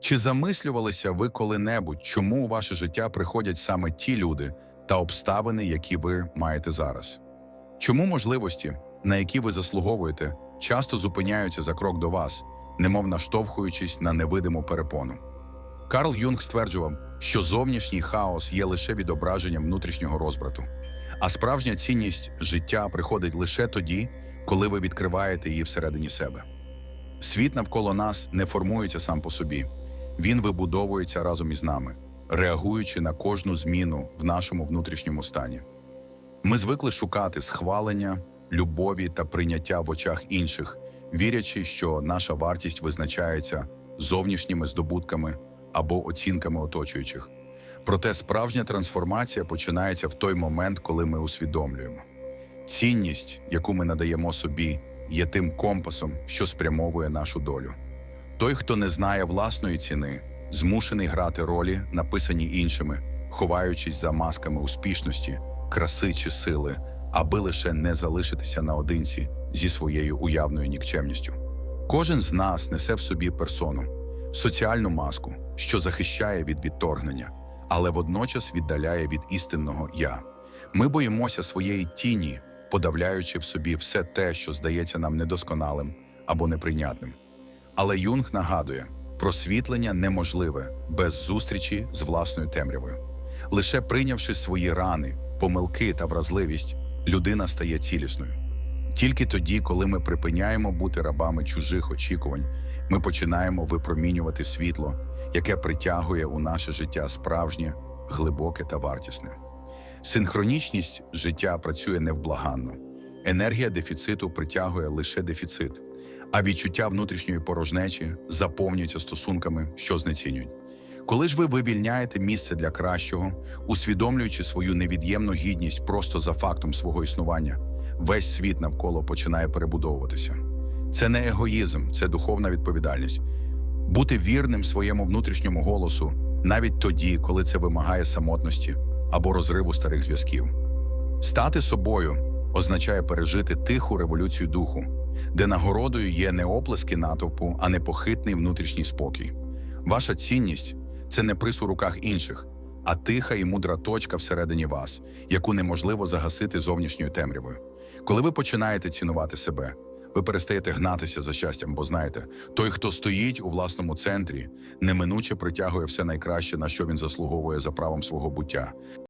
Чи замислювалися ви коли-небудь, чому у ваше життя приходять саме ті люди та обставини, які ви маєте зараз? Чому можливості, на які ви заслуговуєте, часто зупиняються за крок до вас, немов наштовхуючись на невидиму перепону? Карл Юнг стверджував, що зовнішній хаос є лише відображенням внутрішнього розбрату, а справжня цінність життя приходить лише тоді, коли ви відкриваєте її всередині себе. Світ навколо нас не формується сам по собі. Він вибудовується разом із нами, реагуючи на кожну зміну в нашому внутрішньому стані. Ми звикли шукати схвалення, любові та прийняття в очах інших, вірячи, що наша вартість визначається зовнішніми здобутками або оцінками оточуючих. Проте справжня трансформація починається в той момент, коли ми усвідомлюємо. Цінність, яку ми надаємо собі, є тим компасом, що спрямовує нашу долю. Той, хто не знає власної ціни, змушений грати ролі, написані іншими, ховаючись за масками успішності, краси чи сили, аби лише не залишитися наодинці зі своєю уявною нікчемністю. Кожен з нас несе в собі персону, соціальну маску, що захищає від відторгнення, але водночас віддаляє від істинного я. Ми боїмося своєї тіні, подавляючи в собі все те, що здається нам недосконалим або неприйнятним. Але Юнг нагадує, просвітлення неможливе без зустрічі з власною темрявою. Лише прийнявши свої рани, помилки та вразливість, людина стає цілісною. Тільки тоді, коли ми припиняємо бути рабами чужих очікувань, ми починаємо випромінювати світло, яке притягує у наше життя справжнє, глибоке та вартісне. Синхронічність життя працює невблаганно. Енергія дефіциту притягує лише дефіцит, а відчуття внутрішньої порожнечі заповнюються стосунками, що знецінюють. Коли ж ви вивільняєте місце для кращого, усвідомлюючи свою невід'ємну гідність просто за фактом свого існування, весь світ навколо починає перебудовуватися. Це не егоїзм, це духовна відповідальність. Бути вірним своєму внутрішньому голосу навіть тоді, коли це вимагає самотності або розриву старих зв'язків. Стати собою означає пережити тиху революцію духу, де нагородою є не оплески натовпу, а непохитний внутрішній спокій. Ваша цінність це не приз у руках інших, а тиха і мудра точка всередині вас, яку неможливо загасити зовнішньою темрявою. Коли ви починаєте цінувати себе, ви перестаєте гнатися за щастям, бо знаєте, той, хто стоїть у власному центрі, неминуче притягує все найкраще, на що він заслуговує за правом свого буття.